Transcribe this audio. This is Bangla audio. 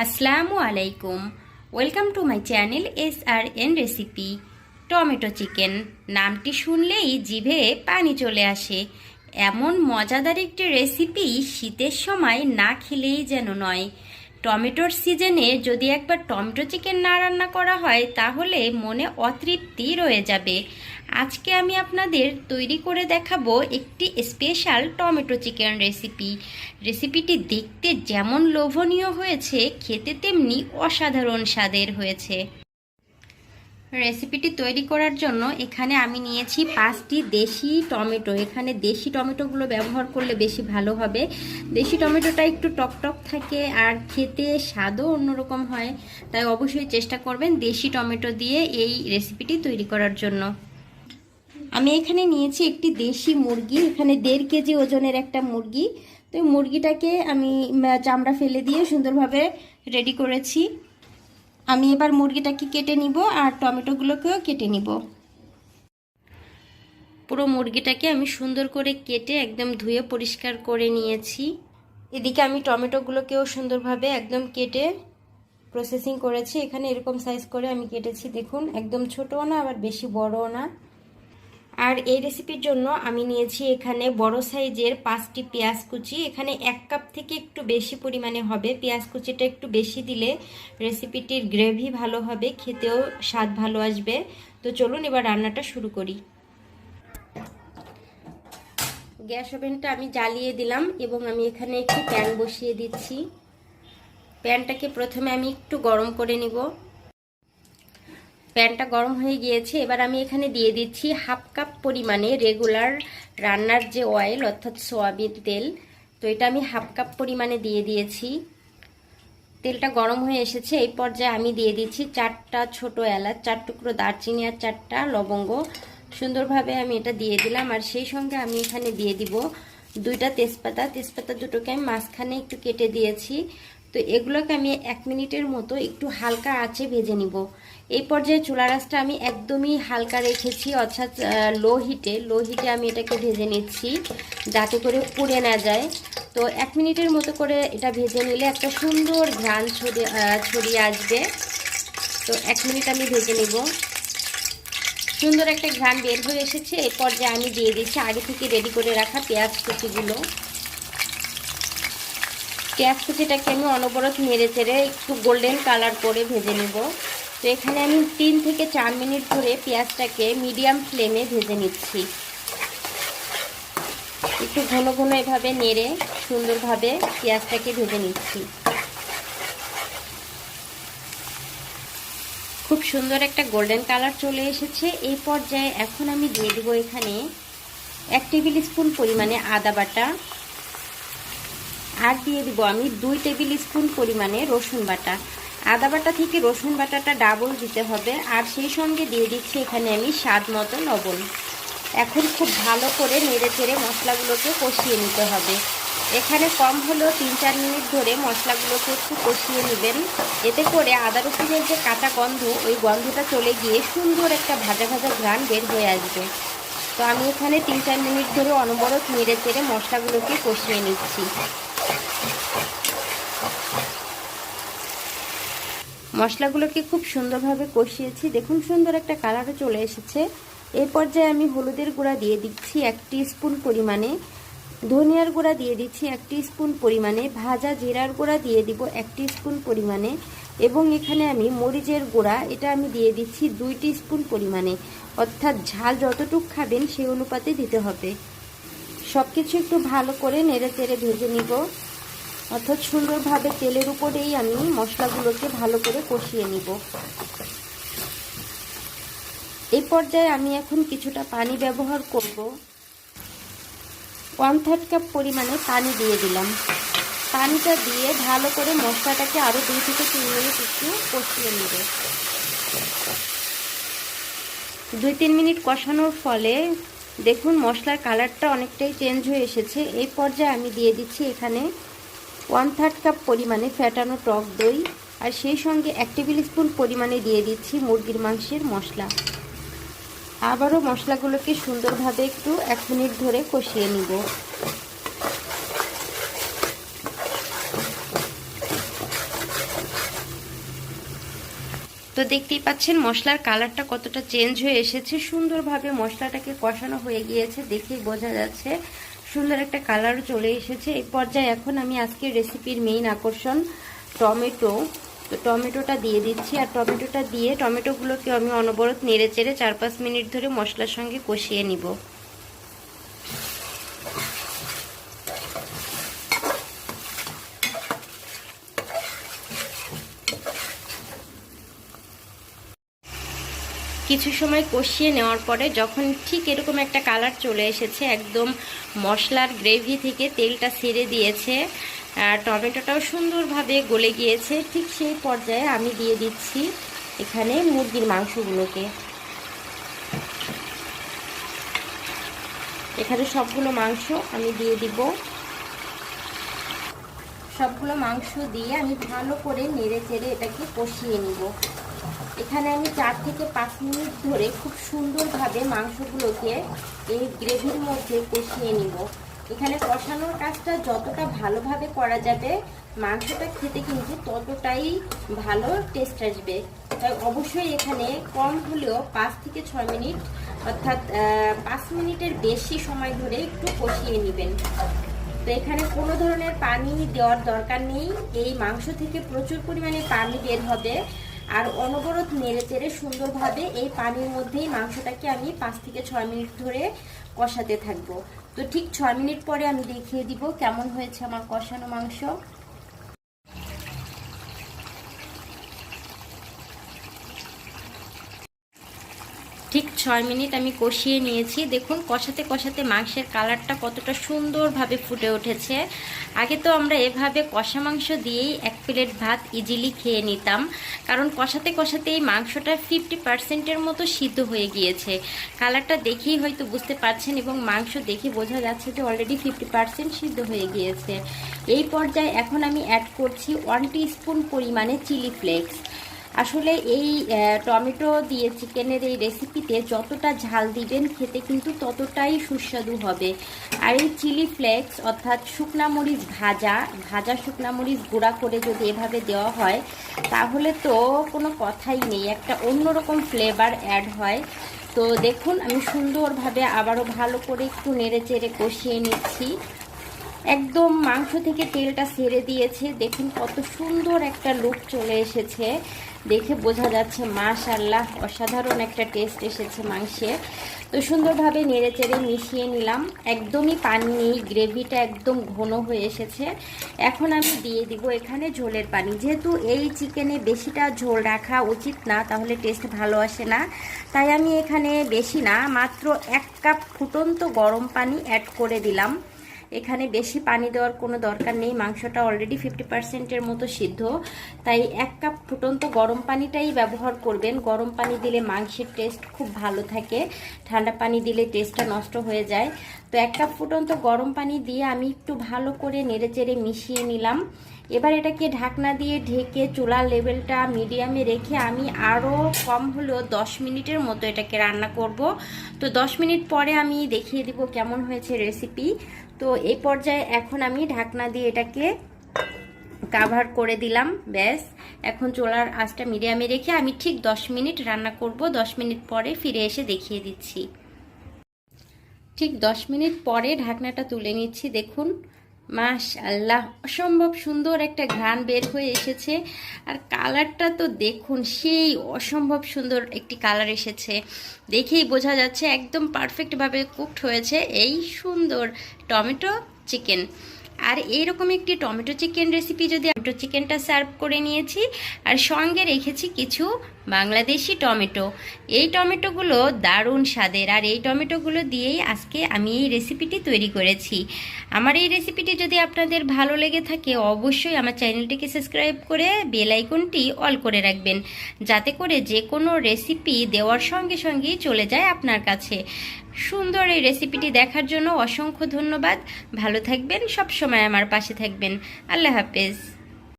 আসসালামু আলাইকুম। Welcome to my channel S R N recipe tomato chicken নামটি শুনলেই জিভে পানি চলে আসে। এমন মজাদার একটি রেসিপি শীতের সময় না খেলেই যেন নয়। টমেটোর সিজনে যদি একবার টমেটো চিকেন না রান্না করা হয়, তাহলে মনে অতৃপ্তি রয়ে যাবে। আজকে আমি আপনাদের তৈরি করে দেখাবো একটি স্পেশাল টমেটো চিকেন রেসিপি। রেসিপিটি দেখতে যেমন লোভনীয় হয়েছে, খেতে তেমনি অসাধারণ স্বাদের হয়েছে। রেসিপিটি তৈরি করার জন্য এখানে আমি নিয়েছি পাঁচটি দেশি টমেটো। এখানে দেশি টমেটোগুলো ব্যবহার করলে বেশি ভালো হবে। দেশি টমেটোটা একটু টকটক থাকে আর খেতে স্বাদও অন্যরকম হয়। তাই অবশ্যই চেষ্টা করবেন দেশি টমেটো দিয়ে এই রেসিপিটি তৈরি করার জন্য। আমি এখানে নিয়েছি একটি দেশি মুরগি, এখানে দেড় কেজি ওজনের একটা মুরগি। তো মুরগিটাকে আমি চামড়া ফেলে দিয়ে সুন্দরভাবে রেডি করেছি। আমি এবার মুরগিটাকে কেটে নিব আর টমেটোগুলোকেও কেটে নিব। পুরো মুরগিটাকে আমি সুন্দর করে কেটে একদম ধুয়ে পরিষ্কার করে নিয়েছি। এদিকে আমি টমেটোগুলোকেও সুন্দরভাবে একদম কেটে প্রসেসিং করেছি। এখানে এরকম সাইজ করে আমি কেটেছি, দেখুন, একদম ছোটও না, আবার বেশি বড়ও না। আর এই রেসিপির জন্য আমি নিয়েছি এখানে বড় সাইজের পাঁচটি পেঁয়াজ কুচি। এখানে এক কাপ থেকে একটু বেশি পরিমাণে হবে। পেঁয়াজ কুচিটা একটু বেশি দিলে রেসিপিটির গ্রেভি ভালো হবে, খেতেও স্বাদ ভালো আসবে। তো চলুন এবার রান্নাটা শুরু করি। গ্যাস ওভেনটা আমি জ্বালিয়ে দিলাম এবং আমি এখানে একটি প্যান বসিয়ে দিচ্ছি। প্যানটাকে প্রথমে আমি একটু গরম করে নিব। প্যানটা গরম হয়ে গিয়েছে, এবার আমি এখানে দিয়ে দিচ্ছি হাফ কাপ পরিমাণে রেগুলার রান্নার যে অয়েল অর্থাৎ সোয়াবিন তেল। তো এটা আমি হাফ কাপ পরিমাণে দিয়ে দিয়েছি। তেলটা গরম হয়ে এসেছে, এই পর্যায়ে আমি দিয়ে দিচ্ছি চারটা ছোট এলাচ, চার টুকরো দারচিনি আর চারটা লবঙ্গ। সুন্দরভাবে আমি এটা দিয়ে দিলাম, আর সেই সঙ্গে আমি এখানে দিয়ে দিব দুইটা তেজপাতা। তেজপাতা দুটোকে আমি মাঝখানে একটু কেটে দিয়েছি। তো এগুলোকে আমি এক মিনিটের মতো একটু হালকা আঁচে ভেজে নিব। এই পর্যায়ে চুলা রাসটা আমি একদমই হালকা রেখেছি, অর্থাৎ লো হিটে লো হিটে আমি এটাকে ভেজে নিচ্ছি, যাতে করে পুড়ে না যায়। তো এক মিনিটের মতো করে এটা ভেজে নিলে একটা সুন্দর ঘ্রাণ ছড়িয়ে ছড়িয়ে আসবে। তো এক মিনিট আমি ভেজে নেব। সুন্দর একটা ঘ্রাণ বের হয়ে এসেছে। এরপর যে আমি দিয়ে দিচ্ছি, আগে থেকে রেডি করে রাখা পেঁয়াজ কুচিগুলো। কুচিটাকে আমি অনবরত নেড়ে চেড়ে একটু গোল্ডেন কালার করে ভেজে নেব। তো এখানে আমি তিন থেকে চার মিনিট ধরে পেঁয়াজটাকে মিডিয়াম ফ্লেমে ভেজে নিচ্ছি। একটু ঘন ঘন এভাবে নেড়ে সুন্দরভাবে পেঁয়াজটাকে ভেজে নিচ্ছি। খুব সুন্দর একটা গোল্ডেন কালার চলে এসেছে। এই পর্যায়ে এখন আমি দিয়ে দেবো এখানে এক টেবিল স্পুন পরিমাণে আদা বাটা। আর দিয়ে দিব আমি দুই টেবিল স্পুন পরিমাণে রসুন বাটা। আদা বাটা থেকে রসুন বাটাটা ডাবল দিতে হবে। আর সেই সঙ্গে দিয়ে দিচ্ছি এখানে আমি স্বাদ মতো লবণ। এখন খুব ভালো করে নেড়ে চেড়ে মশলাগুলোকে কষিয়ে নিতে হবে। এখানে কম হলেও তিন চার মিনিট ধরে মশলাগুলোকে একটু কষিয়ে নেবেন। এতে করে আদা রসুনের যে কাঁচা গন্ধ, ওই গন্ধটা চলে গিয়ে সুন্দর একটা ভাজা ভাজা ঘ্রাণ বের হয়ে আসবে। তো আমি এখানে তিন চার মিনিট ধরে অনবরত নেড়ে চেড়ে মশলাগুলোকে কষিয়ে নিচ্ছি। মশলাগুলোকে খুব সুন্দরভাবে কষিয়েছি। দেখুন, সুন্দর একটা কালারও চলে এসেছে। এই পর্যায়ে আমি হলুদের গুঁড়া দিয়ে দিচ্ছি এক স্পুন পরিমাণে। ধনিয়ার গুঁড়া দিয়ে দিচ্ছি এক স্পুন পরিমাণে। ভাজা জিরার গুঁড়া দিয়ে দিব এক স্পুন পরিমাণে। এবং এখানে আমি মরিচের গুঁড়া, এটা আমি দিয়ে দিচ্ছি দুই স্পুন পরিমাণে। অর্থাৎ ঝাল যতটুক খাবেন, সেই অনুপাতে দিতে হবে। সব কিছু একটু ভালো করে নেড়ে চেড়ে ভেজে নিব। অর্থাৎ সুন্দরভাবে তেলের উপরেই আমি মশলাগুলোকে ভালো করে কষিয়ে নিব। এই পর্যায়ে আমি এখন কিছুটা পানি ব্যবহার করব। ওয়ান থার্ড কাপ পরিমাণে পানি দিয়ে দিলাম। পানিটা দিয়ে ভালো করে মশলাটাকে আরও দুই থেকে তিন মিনিট একটু কষিয়ে নেব। দুই তিন মিনিট কষানোর ফলে দেখুন মশলার কালারটা অনেকটাই চেঞ্জ হয়ে এসেছে। এই পর্যায়ে আমি দিয়ে দিচ্ছি এখানে ওয়ান থার্ড কাপ পরিমাণে ফ্যাটানো টক দই আর সেই সঙ্গে এক টেবিল স্পুন পরিমাণে দিয়ে দিচ্ছি মুরগির মাংসের মশলা। আবারও মশলাগুলোকে সুন্দরভাবে একটু এক মিনিট ধরে কষিয়ে নিব। তো দেখতেই পাচ্ছেন, মশলার কালারটা কতটা চেঞ্জ হয়ে এসেছে। সুন্দরভাবে মশলাটাকে কষানো হয়ে গিয়েছে, দেখেই বোঝা যাচ্ছে। সুন্দর একটা কালার চলে এসেছে। এই পর্যায়ে এখন আমি আজকে রেসিপির মেইন আকর্ষণ টমেটো। তো টমেটোটা দিয়ে দিচ্ছি আর টমেটোটা দিয়ে টমেটোগুলোকে আমি অনবরত নেড়ে চেড়ে চার পাঁচ মিনিট ধরে মশলার সঙ্গে কষিয়ে নিব। কিছু সময় কষিয়ে নেওয়ার পরে যখন ঠিক এরকম একটা কালার চলে এসেছে, একদম মশলার গ্রেভি থেকে তেলটা ছেড়ে দিয়েছে, আর টমেটোটাও সুন্দরভাবে গলে গিয়েছে, ঠিক সেই পর্যায়ে আমি দিয়ে দিচ্ছি এখানে মুরগির মাংসগুলোকে। এখানে সবগুলো মাংস আমি দিয়ে দিব। সবগুলো মাংস দিয়ে আমি ভালো করে নেড়ে চেড়ে এটাকে কষিয়ে নিব। এখানে আমি চার থেকে পাঁচ মিনিট ধরে খুব সুন্দরভাবে মাংসগুলোকে এই গ্রেভির মধ্যে কষিয়ে নিব। এখানে কষানোর কাজটা যতটা ভালোভাবে করা যাবে, মাংসটা খেতে কিন্তু ততটাই ভালো টেস্ট আসবে। তাই অবশ্যই এখানে কম হলেও পাঁচ থেকে ছয় মিনিট, অর্থাৎ পাঁচ মিনিটের বেশি সময় ধরে একটু কষিয়ে নেবেন। তো এখানে কোনো ধরনের পানি দেওয়ার দরকার নেই। এই মাংস থেকে প্রচুর পরিমাণে পানি বের হবে। আর অনবরত নেড়ে চেড়ে সুন্দরভাবে এই পানির মধ্যেই মাংসটাকে আমি পাঁচ থেকে ছয় মিনিট ধরে কষাতে থাকব। তো ঠিক ছয় মিনিট পরে আমি দেখিয়ে দিব কেমন হয়েছে আমার কষানো মাংস ঠিক ছয় মিনিট আমি কষিয়ে নিয়েছি। দেখুন, কষাতে কষাতে মাংসের কালারটা কতটা সুন্দরভাবে ফুটে উঠেছে। আগে তো আমরা এভাবে কষা মাংস দিয়েই এক প্লেট ভাত ইজিলি খেয়ে নিতাম, কারণ কষাতে কষাতে এই মাংসটা ফিফটি পার্সেন্টের মতো সিদ্ধ হয়ে গিয়েছে। কালারটা দেখেই হয়তো বুঝতে পারছেন এবং মাংস দেখে বোঝা যাচ্ছে যে অলরেডি ফিফটি পার্সেন্ট সিদ্ধ হয়ে গিয়েছে। এই পর্যায়ে এখন আমি অ্যাড করছি ওয়ান স্পুন পরিমাণে চিলি ফ্লেক্স আসলে এই টমেটো দিয়ে চিকেনের এই রেসিপিতে যতটা ঝাল দিবেন খেতে কিন্তু ততটাই সুস্বাদু হবে। আর এই চিলি ফ্লেক্স অর্থাৎ শুকনামরিচ ভাজা ভাজা শুকনামরিচ গুঁড়া করে যদি এভাবে দেওয়া হয়, তাহলে তো কোনো কথাই নেই, একটা অন্যরকম ফ্লেভার অ্যাড হয়। তো দেখুন, আমি সুন্দরভাবে আবারও ভালো করে একটু নেড়ে চেড়ে কষিয়ে নিচ্ছি। একদম মাংস থেকে তেলটা ছেড়ে দিয়েছে। দেখুন কত সুন্দর একটা লুক চলে এসেছে। দেখে বোঝা যাচ্ছে মাশাল্লাহ অসাধারণ একটা টেস্ট এসেছে মাংসে। তো সুন্দরভাবে নেড়ে চেড়ে মিশিয়ে নিলাম। একদমই পানি নেই গ্রেভিটা একদম ঘন হয়ে এসেছে। এখন আমি দিয়ে দিব এখানে ঝোলের পানি। যেহেতু এই চিকেনে বেশিটা ঝোল রাখা উচিত না, তাহলে টেস্ট ভালো আসে না। তাই আমি এখানে বেশি না, মাত্র এক কাপ ফুটন্ত গরম পানি অ্যাড করে দিলাম। এখানে বেশি পানি দেওয়ার কোনো দরকার নেই। মাংসটা অলরেডি ফিফটি পার্সেন্টের মতো সিদ্ধ। তাই এক কাপ ফুটন্ত গরম পানিটাই ব্যবহার করবেন। গরম পানি দিলে মাংসের টেস্ট খুব ভালো থাকে। ঠান্ডা পানি দিলে টেস্টটা নষ্ট হয়ে যায়। তো এক কাপ ফুটন্ত গরম পানি দিয়ে আমি একটু ভালো করে নেড়ে চেড়ে মিশিয়ে নিলাম। এবার এটাকে ঢাকনা দিয়ে ঢেকে চুলার লেভেলটা মিডিয়ামে রেখে আমি আরও কম হলেও দশ মিনিটের মতো এটাকে রান্না করব। তো দশ মিনিট পরে আমি দেখিয়ে দিব কেমন হয়েছে রেসিপি তো এই পর্যায়ে এখন আমি ঢাকনা দিয়ে এটাকে কাভার করে দিলাম, ব্যাস। এখন চোলার আঁচটা মিডিয়ামে রেখে আমি ঠিক দশ মিনিট রান্না করব। দশ মিনিট পরে ফিরে এসে দেখিয়ে দিচ্ছি। ঠিক দশ মিনিট পরে ঢাকনাটা তুলে নিচ্ছি, দেখুন। মাস আল্লাহ অসম্ভব সুন্দর একটা ঘ্রাণ বের হয়ে এসেছে। আর কালারটা তো দেখুন, সেই অসম্ভব সুন্দর একটি কালার এসেছে। দেখেই বোঝা যাচ্ছে একদম পারফেক্টভাবে কুকড হয়েছে এই সুন্দর টমেটো চিকেন। আর এইরকম একটি টমেটো চিকেন রেসিপি যদি টমেটো চিকেনটা সার্ভ করে নিয়েছি। আর সঙ্গে রেখেছি কিছু বাংলাদেশি টমেটো। এই টমেটোগুলো দারুণ স্বাদের। আর এই টমেটোগুলো দিয়েই আজকে আমি এই রেসিপিটি তৈরি করেছি। আমার এই রেসিপিটি যদি আপনাদের ভালো লেগে থাকে, অবশ্যই আমার চ্যানেলটিকে সাবস্ক্রাইব করে বেল আইকনটি অল করে রাখবেন। যাতে করে যে কোনো রেসিপি দেওয়ার সঙ্গে সঙ্গেই চলে যায় আপনার কাছে। সুন্দর এই রেসিপিটি দেখার জন্য অসংখ্য ধন্যবাদ। ভালো থাকবেন সব সময় আমার পাশে থাকবেন। আল্লাহ হাফেজ।